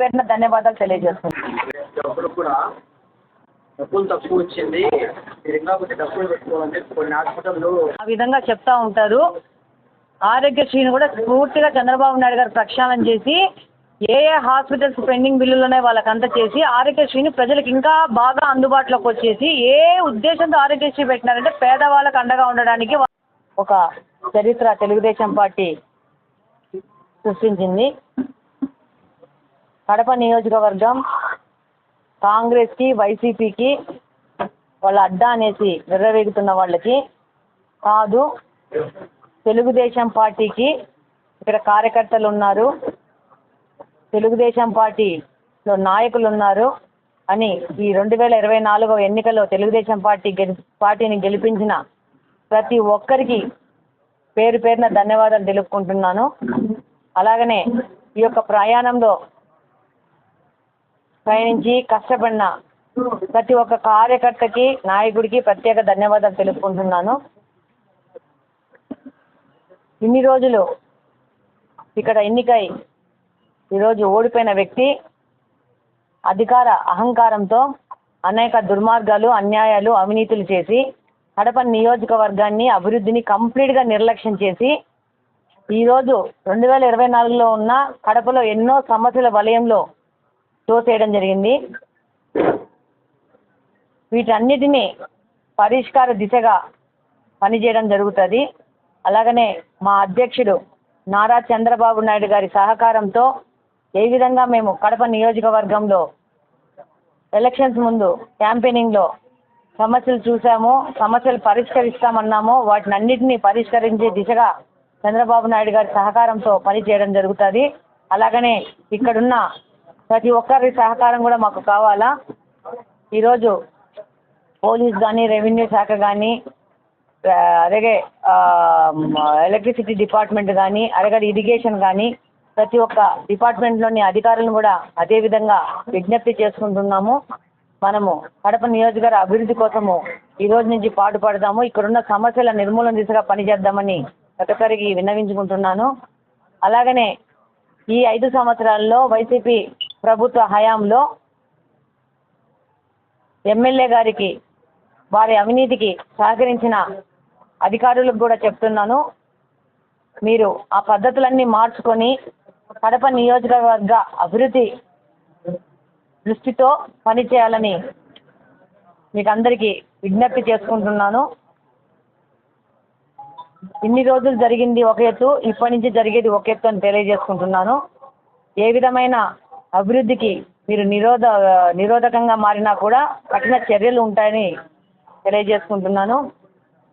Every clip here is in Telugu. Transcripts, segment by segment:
పేరున ధన్యవాదాలు తెలియజేస్తున్నాను. డబ్బులు కూడా డబ్బులు తక్కువ వచ్చింది. మీరు ఇంకా కొంచెం డబ్బులు పెట్టుకోవాలని చెప్పి కొన్ని హాస్పిటల్లో ఆ విధంగా చెప్తా ఉంటారు. ఆరోగ్యశ్రీని కూడా పూర్తిగా చంద్రబాబు నాయుడు గారు ప్రక్షాళన చేసి ఏ ఏ హాస్పిటల్స్ పెండింగ్ బిల్లులు ఉన్నాయో వాళ్ళకంతా చేసి ఆరోగ్యశ్రీని ప్రజలకు ఇంకా బాగా అందుబాటులోకి వచ్చేసి ఏ ఉద్దేశంతో ఆరోగ్యశ్రీ పెట్టినారంటే పేదవాళ్ళకు అండగా ఉండడానికి ఒక చరిత్ర తెలుగుదేశం పార్టీ సృష్టించింది. కడప నియోజకవర్గం కాంగ్రెస్కి వైసీపీకి వాళ్ళ అడ్డా అనేసి విర్రవేగుతున్న వాళ్ళకి కాదు తెలుగుదేశం పార్టీకి ఇక్కడ కార్యకర్తలు ఉన్నారు తెలుగుదేశం పార్టీలో నాయకులు ఉన్నారు అని ఈ రెండు వేల ఇరవై నాలుగవ ఎన్నికల్లో తెలుగుదేశం పార్టీ గెలి పార్టీని గెలిపించిన ప్రతి ఒక్కరికి పేరు పేరున ధన్యవాదాలు తెలుపుకుంటున్నాను. అలాగనే ఈ యొక్క ప్రయాణంలో ప్రయాణించి కష్టపడిన ప్రతి ఒక్క కార్యకర్తకి నాయకుడికి ప్రత్యేక ధన్యవాదాలు తెలుపుకుంటున్నాను. ఇన్ని రోజులు ఇక్కడ ఎన్నికై ఈరోజు ఓడిపోయిన వ్యక్తి అధికార అహంకారంతో అనేక దుర్మార్గాలు అన్యాయాలు అవినీతులు చేసి కడప నియోజకవర్గాన్ని అభివృద్ధిని కంప్లీట్గా నిర్లక్ష్యం చేసి ఈరోజు రెండు వేల ఇరవై నాలుగులో ఉన్న కడపలో ఎన్నో సమస్యల వలయంలో తోసేయడం జరిగింది. వీటన్నిటినీ పరిష్కార దిశగా పనిచేయడం జరుగుతుంది. అలాగనే మా అధ్యక్షుడు నారా చంద్రబాబు నాయుడు గారి సహకారంతో ఏ విధంగా మేము కడప నియోజకవర్గంలో ఎలక్షన్స్ ముందు క్యాంపెయినింగ్లో సమస్యలు చూసామో సమస్యలు పరిష్కరిస్తామన్నామో వాటిని అన్నింటినీ పరిష్కరించే దిశగా చంద్రబాబు నాయుడు గారి సహకారంతో పనిచేయడం జరుగుతుంది. అలాగనే ఇక్కడున్న ప్రతి ఒక్కరి సహకారం కూడా మాకు కావాలా? ఈరోజు పోలీస్ కానీ రెవెన్యూ శాఖ కానీ అలాగే ఎలక్ట్రిసిటీ డిపార్ట్మెంట్ కానీ అలాగే ఇరిగేషన్ కానీ ప్రతి ఒక్క డిపార్ట్మెంట్లోని అధికారులను కూడా అదే విధంగా విజ్ఞప్తి చేసుకుంటున్నాము. మనము కడప నియోజకవర్గ అభివృద్ధి కోసము ఈ రోజు నుంచి పాటుపడదాము. ఇక్కడున్న సమస్యల నిర్మూలన దిశగా పనిచేద్దామని ప్రతి ఒక్కరికి విన్నవించుకుంటున్నాను. అలాగనే ఈ ఐదు సంవత్సరాల్లో వైసీపీ ప్రభుత్వ హయాంలో ఎమ్మెల్యే గారికి వారి అవినీతికి సహకరించిన అధికారులకు కూడా చెప్తున్నాను. మీరు ఆ పద్ధతులన్నీ మార్చుకొని కడప నియోజకవర్గ అభివృద్ధి దృష్టితో పనిచేయాలని మీకు అందరికీ విజ్ఞప్తి చేసుకుంటున్నాను. ఇన్ని రోజులు జరిగింది ఒక ఎత్తు ఇప్పటి నుంచి జరిగేది ఒక ఎత్తు అని తెలియజేసుకుంటున్నాను. ఏ విధమైన అభివృద్ధికి మీరు నిరోధ నిరోధకంగా మారినా కూడా కఠిన చర్యలు ఉంటాయని తెలియజేసుకుంటున్నాను.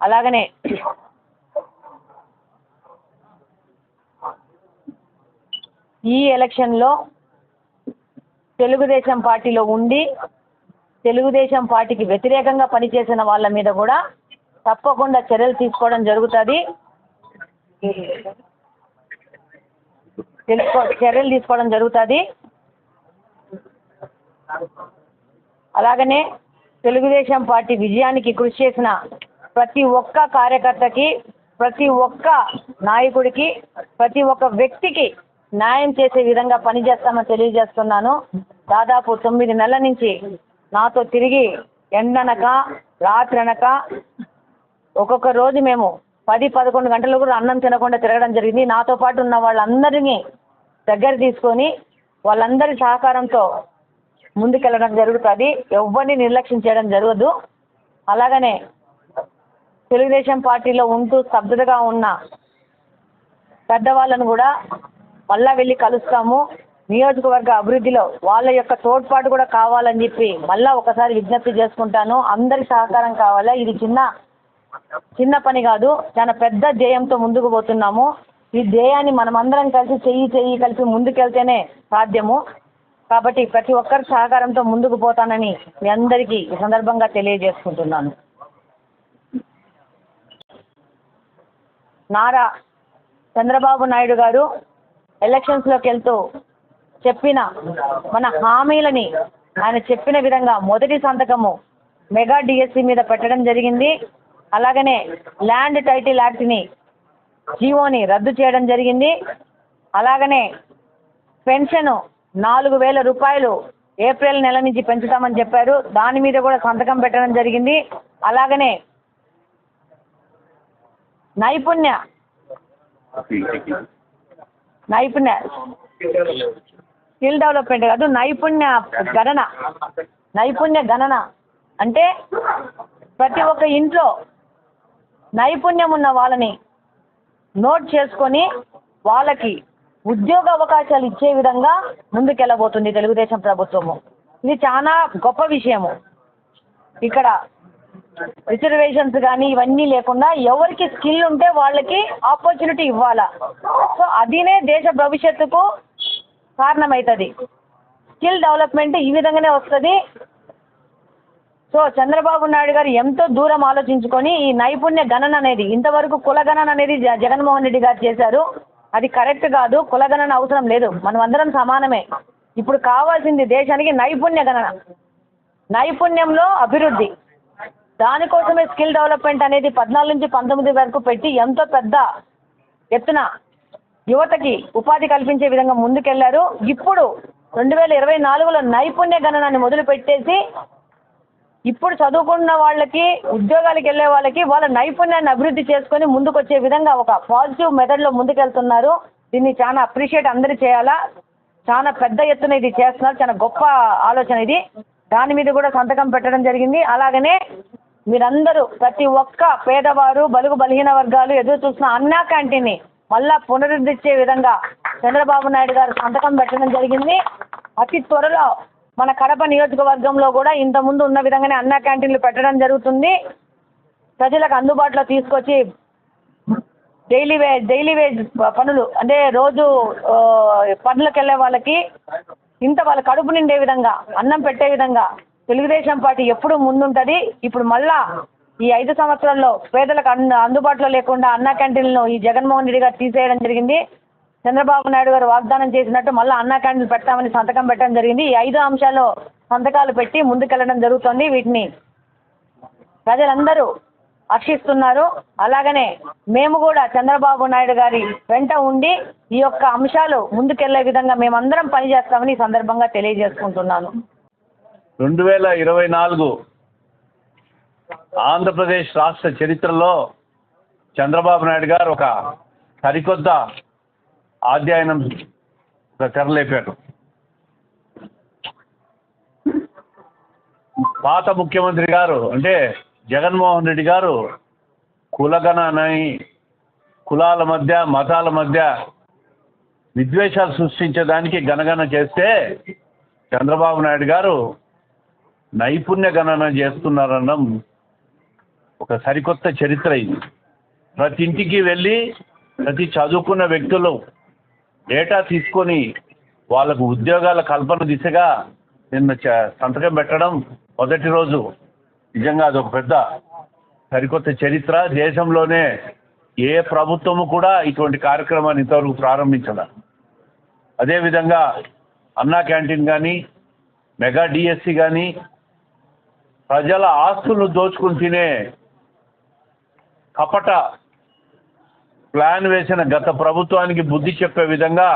అలాగనే ఈ ఎలక్షన్లో తెలుగుదేశం పార్టీలో ఉండి తెలుగుదేశం పార్టీకి వ్యతిరేకంగా పనిచేసిన వాళ్ళ మీద కూడా తప్పకుండా చర్యలు తీసుకోవడం జరుగుతుంది. తెలుసుకో చర్యలు తీసుకోవడం జరుగుతుంది. అలాగనే తెలుగుదేశం పార్టీ విజయానికి కృషి చేసిన ప్రతి ఒక్క కార్యకర్తకి ప్రతి ఒక్క నాయకుడికి ప్రతి ఒక్క వ్యక్తికి న్యాయం చేసే విధంగా పనిచేస్తామని తెలియజేస్తున్నాను. దాదాపు తొమ్మిది నెలల నుంచి నాతో తిరిగి ఎండనక రాత్రనక ఒక్కొక్క రోజు మేము పది పదకొండు గంటలు కూడా అన్నం తినకుండా తిరగడం జరిగింది. నాతో పాటు ఉన్న వాళ్ళందరినీ దగ్గర తీసుకొని వాళ్ళందరి సహకారంతో ముందుకెళ్ళడం జరుగుతుంది. ఎవరిని నిర్లక్ష్యం చేయడం జరగదు. అలాగనే తెలుగుదేశం పార్టీలో ఉంటూ స్తబ్దతగా ఉన్న పెద్దవాళ్ళను కూడా మళ్ళా వెళ్ళి కలుస్తాము. నియోజకవర్గ అభివృద్ధిలో వాళ్ళ యొక్క తోడ్పాటు కూడా కావాలని చెప్పి మళ్ళా ఒకసారి విజ్ఞప్తి చేసుకుంటాను. అందరి సహకారం కావాలా? ఇది చిన్న చిన్న పని కాదు. చాలా పెద్ద ధ్యేయంతో ముందుకు పోతున్నాము. ఈ ధ్యేయాన్ని మనమందరం కలిసి చెయ్యి చెయ్యి కలిపి ముందుకెళ్తేనే సాధ్యము. కాబట్టి ప్రతి ఒక్కరి సహకారంతో ముందుకు పోతానని మీ అందరికీ ఈ సందర్భంగా తెలియజేసుకుంటున్నాను. నారా చంద్రబాబు నాయుడు గారు ఎలక్షన్స్లోకి వెళ్తూ చెప్పిన మన హామీలని ఆయన చెప్పిన విధంగా మొదటి సంతకము మెగా డిఎస్సి మీద పెట్టడం జరిగింది. అలాగనే ల్యాండ్ టైటిల్ యాక్ట్ని జీవోని రద్దు చేయడం జరిగింది. అలాగనే పెన్షన్ నాలుగు వేల రూపాయలు ఏప్రిల్ నెల నుంచి పెంచుతామని చెప్పారు. దాని మీద కూడా సంతకం పెట్టడం జరిగింది. అలాగనే నైపుణ్య. నైపుణ్య. Skill development. కాదు నైపుణ్య గణన. నైపుణ్య గణన. అంటే ప్రతి ఒక్క ఇంట్లో నైపుణ్యం ఉన్న వాళ్ళని నోట్ చేసుకొని వాళ్ళకి ఉద్యోగ అవకాశాలు ఇచ్చే విధంగా ముందుకెళ్ళబోతుంది తెలుగుదేశం ప్రభుత్వము. ఇది చాలా గొప్ప విషయము. ఇక్కడ రిజర్వేషన్స్ కానీ ఇవన్నీ లేకుండా ఎవరికి స్కిల్ ఉంటే వాళ్ళకి ఆపర్చునిటీ ఇవ్వాలా. సో అదినే దేశ భవిష్యత్తుకు కారణమవుతుంది స్కిల్ డెవలప్మెంట్ ఈ విధంగానే వస్తుంది. సో చంద్రబాబు నాయుడు గారు ఎంతో దూరం ఆలోచించుకొని ఈ నైపుణ్య గణన అనేది ఇంతవరకు కుల గణన అనేది జగన్మోహన్ రెడ్డి గారు చేశారు. అది కరెక్ట్ కాదు కుల గణన అవసరం లేదు. మనం అందరం సమానమే. ఇప్పుడు కావాల్సింది దేశానికి నైపుణ్య గణన. నైపుణ్యంలో అభివృద్ధి. దానికోసమే స్కిల్ డెవలప్మెంట్ అనేది పద్నాలుగు నుంచి పంతొమ్మిది వరకు పెట్టి ఎంతో పెద్ద ఎత్తున యువతకి ఉపాధి కల్పించే విధంగా ముందుకెళ్ళారు. ఇప్పుడు రెండు వేల ఇరవై నాలుగులో నైపుణ్య గణనాన్ని మొదలు పెట్టేసి ఇప్పుడు చదువుకున్న వాళ్ళకి ఉద్యోగాలకు వెళ్ళే వాళ్ళకి వాళ్ళ నైపుణ్యాన్ని అభివృద్ధి చేసుకొని ముందుకు వచ్చే విధంగా ఒక పాజిటివ్ మెథడ్లో ముందుకెళ్తున్నారు. దీన్ని చాలా అప్రిషియేట్ అందరూ చేయాలా? చాలా పెద్ద ఎత్తున ఇది చేస్తున్నారు. చాలా గొప్ప ఆలోచన ఇది. దాని మీద కూడా సంతకం పెట్టడం జరిగింది. అలాగనే మీరందరూ ప్రతి ఒక్క పేదవారు బలుగు బలహీన వర్గాలు ఎదురు చూస్తున్న అన్నా క్యాంటీన్ని మళ్ళా పునరుద్ధరించే విధంగా చంద్రబాబు నాయుడు గారు సంతకం పెట్టడం జరిగింది. అతి త్వరలో మన కడప నియోజకవర్గంలో కూడా ఇంతకుముందు ఉన్న విధంగానే అన్నా క్యాంటీన్లు పెట్టడం జరుగుతుంది. ప్రజలకు అందుబాటులో తీసుకొచ్చి డైలీ వేజ్ డైలీ వేజ్ పనులు అంటే రోజు పనులకు వెళ్ళే వాళ్ళకి ఇంత వాళ్ళ కడుపు నిండే విధంగా అన్నం పెట్టే విధంగా తెలుగుదేశం పార్టీ ఎప్పుడు ముందుంటుంది. ఇప్పుడు మళ్ళా ఈ ఐదు సంవత్సరాల్లో పేదలకు అన్ అందుబాటులో లేకుండా అన్నా క్యాంటీన్లను ఈ జగన్మోహన్ రెడ్డి గారు తీసేయడం జరిగింది. చంద్రబాబు నాయుడు గారు వాగ్దానం చేసినట్టు మళ్ళీ అన్నా క్యాంటీన్ పెడతామని సంతకం పెట్టడం జరిగింది. ఈ ఐదు అంశాలు సంతకాలు పెట్టి ముందుకెళ్ళడం జరుగుతుంది. వీటిని ప్రజలందరూ హర్షిస్తున్నారు. అలాగనే మేము కూడా చంద్రబాబు నాయుడు గారి వెంట ఉండి ఈ యొక్క అంశాలు ముందుకెళ్ళే విధంగా మేమందరం పనిచేస్తామని ఈ సందర్భంగా తెలియజేసుకుంటున్నాను. రెండు వేల ఇరవై నాలుగు ఆంధ్రప్రదేశ్ రాష్ట్ర చరిత్రలో చంద్రబాబు నాయుడు గారు ఒక సరికొత్త అధ్యయనం తెరలేపారు పాత ముఖ్యమంత్రి గారు అంటే జగన్మోహన్ రెడ్డి గారు కులగణనని కులాల మధ్య మతాల మధ్య విద్వేషాలు సృష్టించడానికి గణగణ చేస్తే చంద్రబాబు నాయుడు గారు నైపుణ్య గణన చేస్తున్నారనడం ఒక సరికొత్త చరిత్ర ఇది. ప్రతి ఇంటికి వెళ్ళి ప్రతి చదువుకున్న వ్యక్తులు డేటా తీసుకొని వాళ్ళకు ఉద్యోగాల కల్పన దిశగా నిన్న చ- సంతకం పెట్టడం మొదటి రోజు. నిజంగా అదొక పెద్ద సరికొత్త చరిత్ర. దేశంలోనే ఏ ప్రభుత్వము కూడా ఇటువంటి కార్యక్రమాన్ని ఇంతవరకు ప్రారంభించాల. అదేవిధంగా అన్నా క్యాంటీన్ కానీ మెగా డిఎస్సి కానీ ప్రజల ఆస్తులను దోచుకుని తినే కపట ప్లాన్ వేసిన గత ప్రభుత్వానికి బుద్ధి చెప్పే విధంగా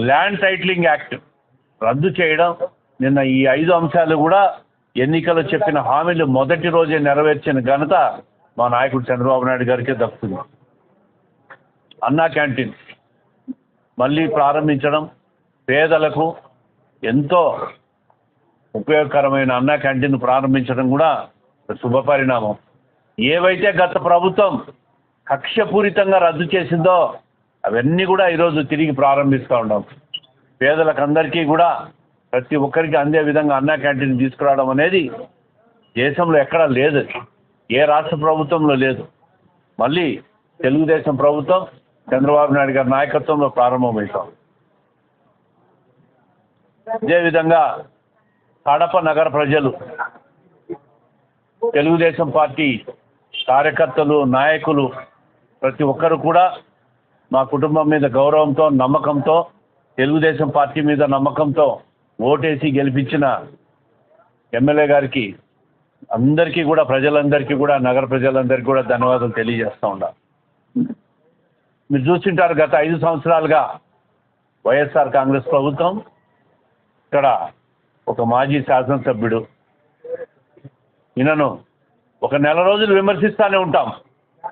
ల్యాండ్ టైటిలింగ్ యాక్ట్ రద్దు చేయడం నిన్న ఈ ఐదు అంశాలు కూడా ఎన్నికలు చెప్పిన హామీలు మొదటి రోజే నెరవేర్చిన ఘనత మా నాయకుడు చంద్రబాబు నాయుడు గారికే దక్కుతుంది. అన్నా క్యాంటీన్ మళ్ళీ ప్రారంభించడం పేదలకు ఎంతో ఉపయోగకరమైన అన్నా క్యాంటీన్ ప్రారంభించడం కూడా శుభ పరిణామం ఏవైతే గత ప్రభుత్వం కక్షపూరితంగా రద్దు చేసిందో అవన్నీ కూడా ఈరోజు తిరిగి ప్రారంభిస్తూ ఉన్నాం. పేదలకు అందరికీ కూడా ప్రతి ఒక్కరికి అందే విధంగా అన్నా క్యాంటీన్ తీసుకురావడం అనేది దేశంలో ఎక్కడా లేదు. ఏ రాష్ట్ర ప్రభుత్వంలో లేదు. మళ్ళీ తెలుగుదేశం ప్రభుత్వం చంద్రబాబు నాయుడు గారి నాయకత్వంలో ప్రారంభమవుతాం. అదేవిధంగా కడప నగర ప్రజలు తెలుగుదేశం పార్టీ కార్యకర్తలు నాయకులు ప్రతి ఒక్కరు కూడా మా కుటుంబం మీద గౌరవంతో నమ్మకంతో తెలుగుదేశం పార్టీ మీద నమ్మకంతో ఓటేసి గెలిపించిన ఎమ్మెల్యే గారికి అందరికీ కూడా ప్రజలందరికీ కూడా నగర ప్రజలందరికీ కూడా ధన్యవాదాలు తెలియజేస్తూ ఉన్నా. మీరు చూసింటారు గత ఐదు సంవత్సరాలుగా వైఎస్ఆర్ కాంగ్రెస్ ప్రభుత్వం ఇక్కడ ఒక మాజీ శాసనసభ్యుడు. ఈయనను ఒక నెల రోజులు విమర్శిస్తూనే ఉంటాం.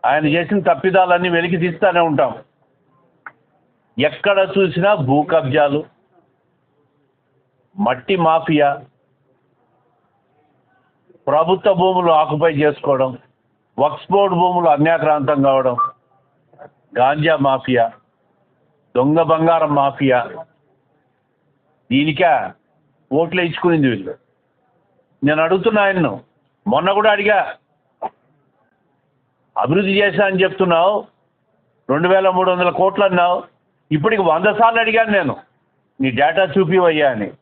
ఆయన చేసిన తప్పిదాలన్నీ వెలికి తీస్తూనే ఉంటాం. ఎక్కడ చూసినా భూ కబ్జాలు మట్టి మాఫియా ప్రభుత్వ భూములు ఆక్యుపై చేసుకోవడం వక్స్ భూములు అన్యాక్రాంతం కావడం గాంజా మాఫియా దొంగ బంగారం మాఫియా దీనికా ఓట్లు ఇచ్చుకునింది వీళ్ళు. నేను అడుగుతున్నా ఆయన్ను మొన్న కూడా అడిగా అభివృద్ధి చేశా అని చెప్తున్నావు రెండు వేల మూడు వందల కోట్లు అన్నావు ఇప్పటికి వంద సార్లు అడిగాను నేను నీ డేటా చూపివయ్యా అని.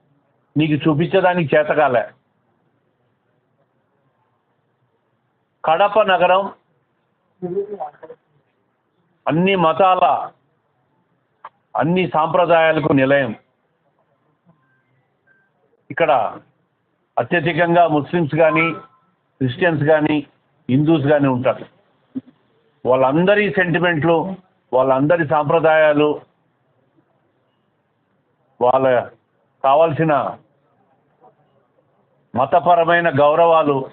నీకు చూపించడానికి చేతకాలే. కడప నగరం అన్ని మతాల అన్ని సాంప్రదాయాలకు నిలయం. ఇక్కడ అత్యధికంగా ముస్లిమ్స్ కానీ క్రిస్టియన్స్ కానీ హిందూస్ కానీ ఉంటారు. వాళ్ళందరి సెంటిమెంట్లు వాళ్ళందరి సాంప్రదాయాలు వాళ్ళ కావాల్సిన మతపరమైన గౌరవాలు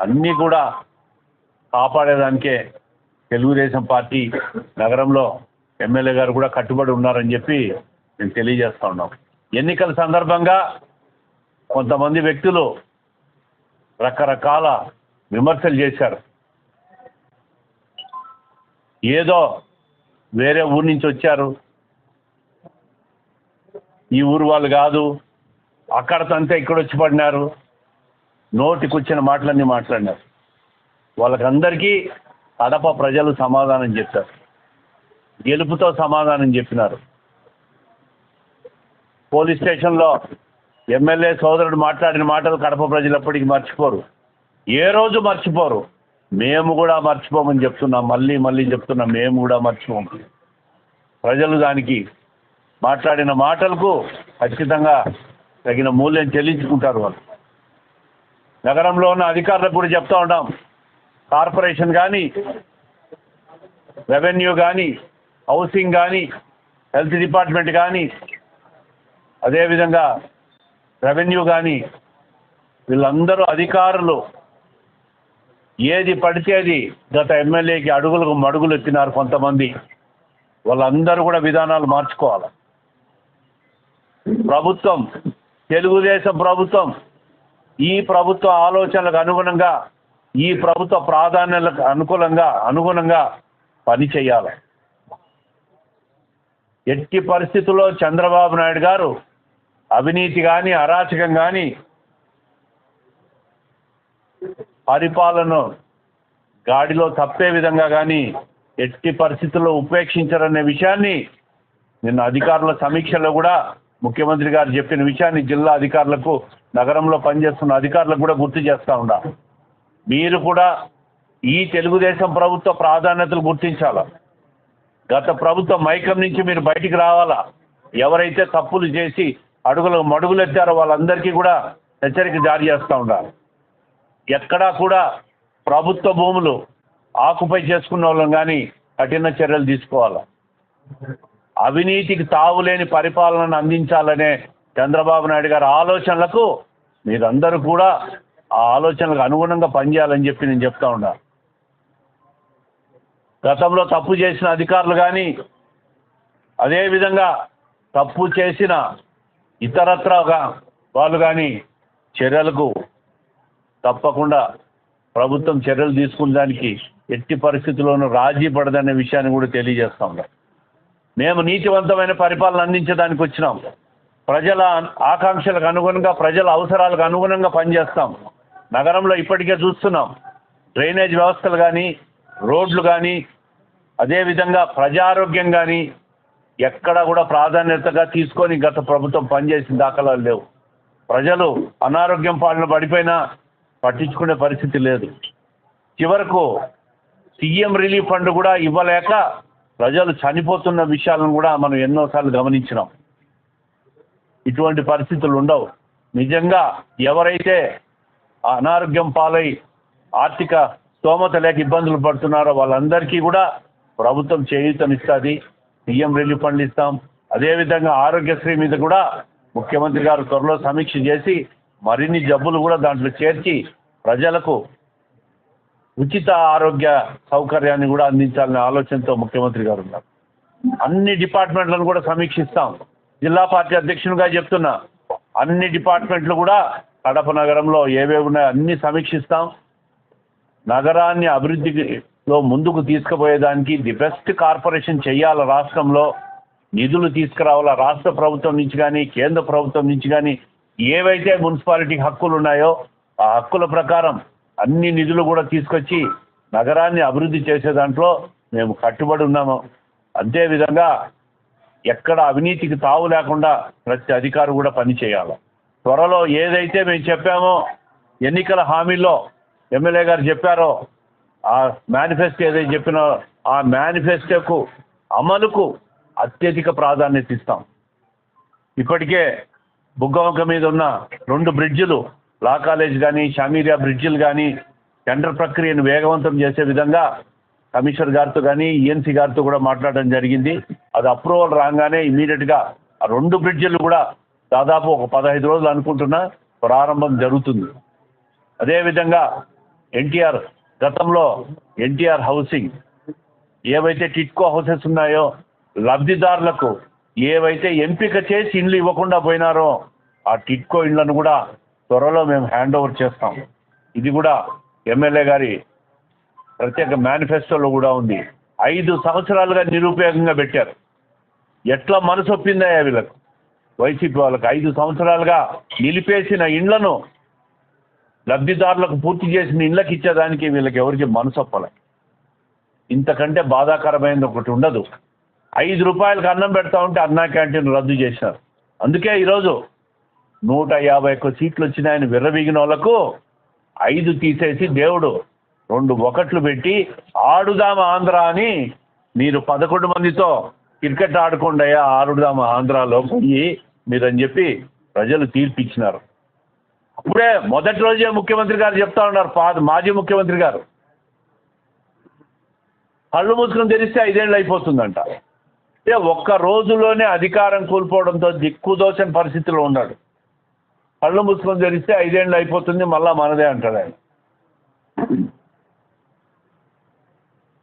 అన్నీ కూడా కాపాడేదానికే తెలుగుదేశం పార్టీ నగరంలో ఎమ్మెల్యే గారు కూడా కట్టుబడి ఉన్నారని చెప్పి నేను తెలియజేస్తా ఉన్నాం. ఎన్నికల సందర్భంగా కొంతమంది వ్యక్తులు రకరకాల విమర్శలు చేశారు. ఏదో వేరే ఊరు నుంచి వచ్చారు. ఈ ఊరు వాళ్ళు కాదు. అక్కడ తంతే ఇక్కడ వచ్చి పడినారు. నోటికొచ్చిన మాటలన్నీ మాట్లాడినారు. వాళ్ళకందరికీ కడప ప్రజలు సమాధానం చెప్పారు. గెలుపుతో సమాధానం చెప్పినారు. పోలీస్ స్టేషన్లో ఎమ్మెల్యే సోదరుడు మాట్లాడిన మాటలు కడప ప్రజలు ఎప్పటికీ మర్చిపోరు. ఏ రోజు మర్చిపోరు. మేము కూడా మర్చిపోమని చెప్తున్నాం మళ్ళీ మళ్ళీ చెప్తున్నాం మేము కూడా మర్చిపోము ప్రజలు దానికి మాట్లాడిన మాటలకు ఖచ్చితంగా తగిన మూల్యం చెల్లించుకుంటారు వాళ్ళు. నగరంలో ఉన్న అధికారులకు కూడా చెప్తా ఉంటాం కార్పొరేషన్ కానీ రెవెన్యూ కానీ హౌసింగ్ కానీ హెల్త్ డిపార్ట్మెంట్ కానీ అదేవిధంగా రెవెన్యూ కానీ వీళ్ళందరూ అధికారులు ఏది పడితే అది గత ఎమ్మెల్యేకి అడుగులకు మడుగులు ఎత్తినారు కొంతమంది. వాళ్ళందరూ కూడా విధానాలు మార్చుకోవాలి. ప్రభుత్వం తెలుగుదేశం ప్రభుత్వం ఈ ప్రభుత్వ ఆలోచనలకు అనుగుణంగా ఈ ప్రభుత్వ ప్రాధాన్యతలకు అనుకూలంగా అనుగుణంగా పని చేయాలి. ఎట్టి పరిస్థితుల్లో చంద్రబాబు నాయుడు గారు అవినీతి కానీ అరాచకం కానీ పరిపాలన గాడిలో తప్పే విధంగా కానీ ఎట్టి పరిస్థితుల్లో ఉపేక్షించరనే విషయాన్ని నిన్న అధికారుల సమీక్షలో కూడా ముఖ్యమంత్రి గారు చెప్పిన విషయాన్ని జిల్లా అధికారులకు నగరంలో పనిచేస్తున్న అధికారులకు కూడా గుర్తు చేస్తూ ఉండా మీరు కూడా ఈ తెలుగుదేశం ప్రభుత్వ ప్రాధాన్యతలు గుర్తించాలా? గత ప్రభుత్వ మైకం నుంచి మీరు బయటికి రావాలా? ఎవరైతే తప్పులు చేసి అడుగులు మడుగులెత్తారో వాళ్ళందరికీ కూడా హెచ్చరిక జారీ చేస్తూ ఉండాలి ఎక్కడా కూడా ప్రభుత్వ భూములు ఆకుపై చేసుకున్న వాళ్ళం కానీ కఠిన చర్యలు తీసుకోవాలి? అవినీతికి తావులేని పరిపాలనను అందించాలనే చంద్రబాబు నాయుడు గారి ఆలోచనలకు మీరందరూ కూడా ఆ ఆలోచనలకు అనుగుణంగా పనిచేయాలని చెప్పి నేను చెప్తా ఉన్నా. గతంలో తప్పు చేసిన అధికారులు కానీ అదేవిధంగా తప్పు చేసిన ఇతరత్రగా వాళ్ళు కానీ చర్యలకు తప్పకుండా ప్రభుత్వం చర్యలు తీసుకున్న దానికి ఎట్టి పరిస్థితుల్లోనూ రాజీ పడదనే విషయాన్ని కూడా తెలియజేస్తాం మేము నీతివంతమైన పరిపాలన అందించడానికి వచ్చినాం. ప్రజల ఆకాంక్షలకు అనుగుణంగా ప్రజల అవసరాలకు అనుగుణంగా పనిచేస్తాం. నగరంలో ఇప్పటికే చూస్తున్నాం. డ్రైనేజ్ వ్యవస్థలు కానీ రోడ్లు కానీ అదేవిధంగా ప్రజారోగ్యం కానీ ఎక్కడ కూడా ప్రాధాన్యతగా తీసుకొని గత ప్రభుత్వం పనిచేసిన దాఖలాలు లేవు. ప్రజలు అనారోగ్యం పాలన పడిపోయినా పట్టించుకునే పరిస్థితి లేదు. చివరకు సీఎం రిలీఫ్ ఫండ్ కూడా ఇవ్వలేక ప్రజలు చనిపోతున్న విషయాలను కూడా మనం ఎన్నోసార్లు గమనించినాం. ఇటువంటి పరిస్థితులు ఉండవు. నిజంగా ఎవరైతే అనారోగ్యం పాలై ఆర్థిక స్తోమత లేక ఇబ్బందులు పడుతున్నారో వాళ్ళందరికీ కూడా ప్రభుత్వం చేయూతనిస్తుంది. సీఎం రిలీఫ్ ఫండ్లు ఇస్తాం. అదేవిధంగా ఆరోగ్యశ్రీ మీద కూడా ముఖ్యమంత్రి గారు త్వరలో సమీక్ష చేసి మరిన్ని జబ్బులు కూడా దాంట్లో చేర్చి ప్రజలకు ఉచిత ఆరోగ్య సౌకర్యాన్ని కూడా అందించాలనే ఆలోచనతో ముఖ్యమంత్రి గారు ఉన్నారు. అన్ని డిపార్ట్మెంట్లను కూడా సమీక్షిస్తాం. జిల్లా పార్టీ అధ్యక్షునిగా చెప్తున్నా అన్ని డిపార్ట్మెంట్లు కూడా కడప నగరంలో ఏవేవి ఉన్నాయో అన్ని సమీక్షిస్తాం. నగరాన్ని అభివృద్ధిలో ముందుకు తీసుకుపోయేదానికి ది బెస్ట్ కార్పొరేషన్ చేయాల రాష్ట్రంలో నిధులు తీసుకురావాలా? రాష్ట్ర ప్రభుత్వం నుంచి కానీ కేంద్ర ప్రభుత్వం నుంచి కానీ ఏవైతే మున్సిపాలిటీకి హక్కులు ఉన్నాయో ఆ హక్కుల ప్రకారం అన్ని నిధులు కూడా తీసుకొచ్చి నగరాన్ని అభివృద్ధి చేసే దాంట్లో మేము కట్టుబడి ఉన్నాము. అంతేవిధంగా ఎక్కడ అవినీతికి తావు లేకుండా ప్రతి అధికారి కూడా పనిచేయాలి త్వరలో ఏదైతే మేము చెప్పామో ఎన్నికల హామీల్లో ఎమ్మెల్యే గారు చెప్పారో ఆ మేనిఫెస్టో ఏదైతే చెప్పినో ఆ మేనిఫెస్టోకు అమలుకు అత్యధిక ప్రాధాన్యత ఇస్తాం. ఇప్పటికే బుగ్గవంక మీద ఉన్న రెండు బ్రిడ్జిలు లా కాలేజ్ కానీ షామీరియా బ్రిడ్జిలు కానీ టెండర్ ప్రక్రియను వేగవంతం చేసే విధంగా కమిషనర్ గారితో కానీ ఈఎన్సీ గారితో కూడా మాట్లాడడం జరిగింది. అది అప్రూవల్ రాగానే ఇమీడియట్గా ఆ రెండు బ్రిడ్జిలు కూడా దాదాపు ఒక పదహైదు రోజులు అనుకుంటున్నా ప్రారంభం జరుగుతుంది. అదేవిధంగా ఎన్టీఆర్ గతంలో ఎన్టీఆర్ హౌసింగ్ ఏవైతే టిట్కో హౌసెస్ ఉన్నాయో లబ్ధిదారులకు ఏవైతే ఎంపిక చేసి ఇండ్లు ఇవ్వకుండా పోయినారో ఆ టిట్కో ఇండ్లను కూడా త్వరలో మేము హ్యాండ్ ఓవర్ చేస్తాం. ఇది కూడా ఎమ్మెల్యే గారి ప్రత్యేక మేనిఫెస్టోలో కూడా ఉంది. ఐదు సంవత్సరాలుగా నిరుపయోగంగా పెట్టారు. ఎట్లా మనసు ఒప్పిందయ్యా వీళ్ళకు? వైసీపీ వాళ్ళకి ఐదు సంవత్సరాలుగా నిలిపేసిన ఇండ్లను లబ్ధిదారులకు పూర్తి చేసిన ఇళ్ళకి ఇచ్చేదానికి వీళ్ళకి ఎవరికి మనసు ఒప్పలే. ఇంతకంటే బాధాకరమైనది ఒకటి ఉండదు. ఐదు రూపాయలకు అన్నం పెడతా ఉంటే అన్నా క్యాంటీన్ రద్దు చేశారు. అందుకే ఈరోజు నూట యాభై ఒక్క సీట్లు వచ్చినాయని విర్రవీగిన వాళ్ళకు ఐదు తీసేసి దేవుడు రెండు ఒకట్లు పెట్టి ఆడుదామ ఆంధ్ర అని మీరు పదకొండు మందితో క్రికెట్ ఆడకుండా ఆడుదామ ఆంధ్రాలో పోయి మీరని చెప్పి ప్రజలు తీర్పిచ్చినారు. అప్పుడే మొదటి రోజే ముఖ్యమంత్రి గారు చెప్తా ఉన్నారు పాత మాజీ ముఖ్యమంత్రి గారు. కళ్ళు మూసుకొని తెరిస్తే ఐదేళ్ళు అయిపోతుందంట. ఒక్క రోజులోనే అధికారం కోల్పోవడంతో దిక్కుదోచని పరిస్థితిలో ఉన్నాడు. కళ్ళు మూసుకొని తెరిస్తే ఐదేళ్ళు అయిపోతుంది మళ్ళా మనదే అంటాడు ఆయన.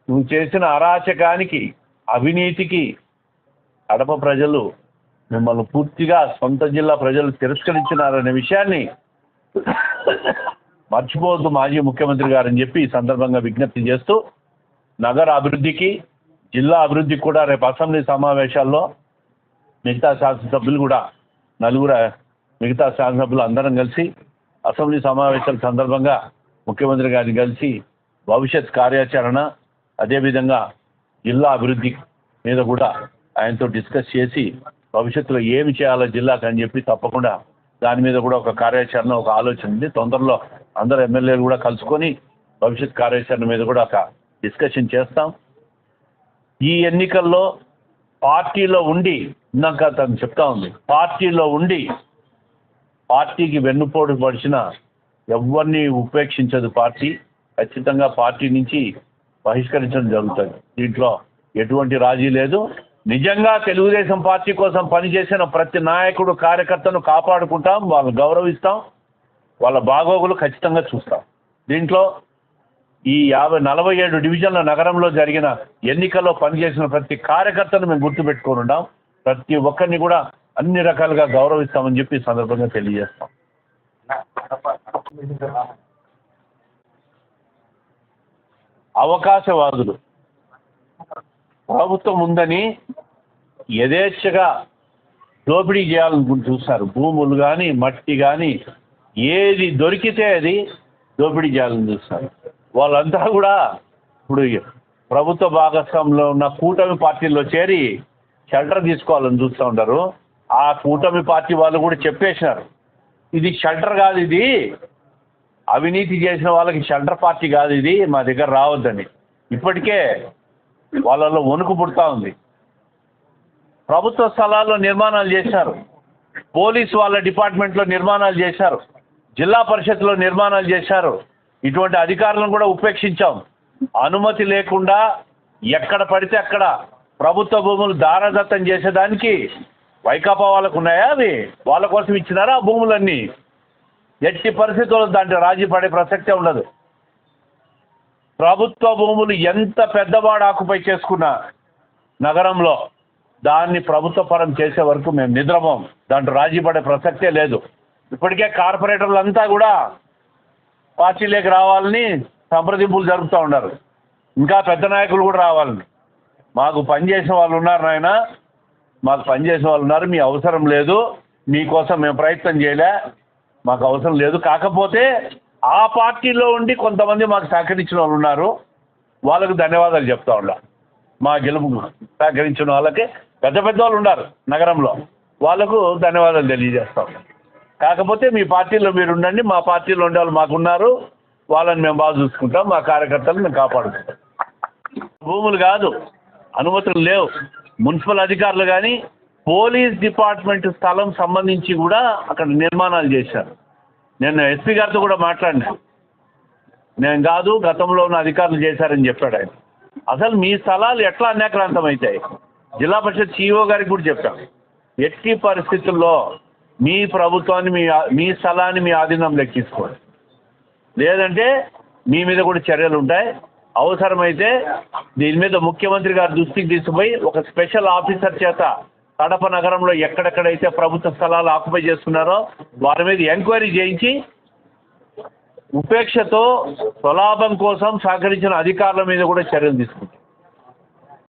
నువ్వు చేసిన అరాచకానికి అవినీతికి కడప ప్రజలు మిమ్మల్ని పూర్తిగా సొంత జిల్లా ప్రజలు తిరస్కరించినారనే విషయాన్ని మర్చిపోవద్దు మాజీ ముఖ్యమంత్రి గారని చెప్పి ఈ సందర్భంగా విజ్ఞప్తి చేస్తూ నగర అభివృద్ధికి జిల్లా అభివృద్ధికి కూడా రేపు అసెంబ్లీ సమావేశాల్లో మిగతా శాసనసభ్యులు కూడా నలుగురు మిగతా శాసనసభ్యులు అందరం కలిసి అసెంబ్లీ సమావేశాల సందర్భంగా ముఖ్యమంత్రి గారిని కలిసి భవిష్యత్ కార్యాచరణ అదేవిధంగా జిల్లా అభివృద్ధి మీద కూడా ఆయనతో డిస్కస్ చేసి భవిష్యత్తులో ఏమి చేయాలో జిల్లాకు అని చెప్పి తప్పకుండా దాని మీద కూడా ఒక కార్యాచరణ ఒక ఆలోచన ఉంది. తొందరలో అందరు ఎమ్మెల్యేలు కూడా కలుసుకొని భవిష్యత్ కార్యాచరణ మీద కూడా ఒక డిస్కషన్ చేస్తాం. ఈ ఎన్నికల్లో పార్టీలో ఉండి ఇందాక తను చెప్తా ఉంది పార్టీలో ఉండి పార్టీకి వెన్నుపోటు పడిచిన ఎవరిని ఉపేక్షించదు పార్టీ. ఖచ్చితంగా పార్టీ నుంచి బహిష్కరించడం జరుగుతుంది. దీంట్లో ఎటువంటి రాజీ లేదు. నిజంగా తెలుగుదేశం పార్టీ కోసం పనిచేసిన ప్రతి నాయకుడు కార్యకర్తను కాపాడుకుంటాం వాళ్ళని గౌరవిస్తాం వాళ్ళ బాగోగులు ఖచ్చితంగా చూస్తాం. దీంట్లో ఈ యాభై నలభై ఏడు డివిజన్ల నగరంలో జరిగిన ఎన్నికల్లో పనిచేసిన ప్రతి కార్యకర్తను మేము గుర్తుపెట్టుకొని ఉన్నాం ప్రతి ఒక్కరిని కూడా అన్ని రకాలుగా గౌరవిస్తామని చెప్పి సందర్భంగా తెలియజేస్తాం. అవకాశవాదులు. ప్రభుత్వం ఉందని యథేచ్ఛగా దోపిడీ చేయాలనుకుని చూస్తారు. భూములు కానీ మట్టి కానీ ఏది దొరికితే అది దోపిడీ చేయాలని చూస్తారు. వాళ్ళంతా కూడా ఇప్పుడు ప్రభుత్వ భాగస్వామ్యంలో ఉన్న కూటమి పార్టీల్లో చేరి షెల్టర్ తీసుకోవాలని చూస్తూ ఉంటారు. ఆ కూటమి పార్టీ వాళ్ళు కూడా చెప్పేసినారు. ఇది షెల్టర్ కాదు ఇది. అవినీతి చేసిన వాళ్ళకి షెల్టర్ పార్టీ కాదు ఇది. మా దగ్గర రావద్దని. ఇప్పటికే వాళ్ళలో వణుకు పుడతా ఉంది. ప్రభుత్వ స్థలాల్లో నిర్మాణాలు చేశారు. పోలీస్ వాళ్ళ డిపార్ట్మెంట్లో నిర్మాణాలు చేశారు. జిల్లా పరిషత్లో నిర్మాణాలు చేశారు. ఇటువంటి అధికారులను కూడా ఉపేక్షించాం. అనుమతి లేకుండా ఎక్కడ పడితే అక్కడ ప్రభుత్వ భూములు దారదత్తం చేసేదానికి వైకాపా వాళ్ళకు ఉన్నాయా అవి? వాళ్ళ కోసం ఇచ్చినారా ఆ భూములన్నీ? ఎట్టి పరిస్థితుల్లో దాంట్లో రాజీ పడే ప్రసక్తే ఉండదు. ప్రభుత్వ భూములు ఎంత పెద్దవాడు ఆకుపై చేసుకున్నా నగరంలో దాన్ని ప్రభుత్వ పరం చేసే వరకు మేము నిద్రపోం. దాంట్లో రాజీ పడే ప్రసక్తే లేదు. ఇప్పటికే కార్పొరేటర్లు అంతా కూడా పార్టీలోకి రావాలని సంప్రదింపులు జరుపుతూ ఉన్నారు. ఇంకా పెద్ద నాయకులు కూడా రావాలని. మాకు పనిచేసిన వాళ్ళు ఉన్నారు నాయన. మాకు పనిచేసిన వాళ్ళు ఉన్నారు. మీ అవసరం లేదు. మీకోసం మేము ప్రయత్నం చేయలే. మాకు అవసరం లేదు. కాకపోతే ఆ పార్టీలో ఉండి కొంతమంది మాకు సహకరించిన వాళ్ళు ఉన్నారు. వాళ్ళకు ధన్యవాదాలు చెప్తా ఉన్నా. మా గెలుపు సహకరించిన వాళ్ళకి పెద్ద పెద్ద వాళ్ళు ఉన్నారు నగరంలో. వాళ్ళకు ధన్యవాదాలు తెలియజేస్తా తెలియజేస్తాం కాకపోతే మీ పార్టీలో మీరు ఉండండి మా పార్టీలో ఉండే వాళ్ళు మాకున్నారు వాళ్ళని మేము బాగా చూసుకుంటాం మా కార్యకర్తలు మేము కాపాడుకుంటాం. భూములు కాదు అనుమతులు లేవు. మున్సిపల్ అధికారులు కానీ పోలీస్ డిపార్ట్మెంట్ స్థలం సంబంధించి కూడా అక్కడ నిర్మాణాలు చేశారు. నేను ఎస్పీ గారితో కూడా మాట్లాడినా. నేను కాదు గతంలో ఉన్న అధికారులు చేశారని చెప్పాడు ఆయన. అసలు మీ స్థలాలు ఎట్లా అన్యాక్రాంతం అవుతాయి జిల్లా పరిషత్ సిఇఓ గారికి కూడా చెప్పాం ఎట్టి పరిస్థితుల్లో మీ ప్రభుత్వాన్ని మీ మీ స్థలాన్ని మీ ఆధీనం లెక్కించుకోండి. లేదంటే మీ మీద కూడా చర్యలు ఉంటాయి. అవసరమైతే దీని మీద ముఖ్యమంత్రి గారి దృష్టికి తీసుకుపోయి ఒక స్పెషల్ ఆఫీసర్ చేత కడప నగరంలో ఎక్కడెక్కడైతే ప్రభుత్వ స్థలాలు ఆక్యుపై చేస్తున్నారో వారి మీద ఎంక్వైరీ చేయించి ఉపేక్షతో స్వలాభం కోసం సహకరించిన అధికారుల మీద కూడా చర్యలు తీసుకుంటాం.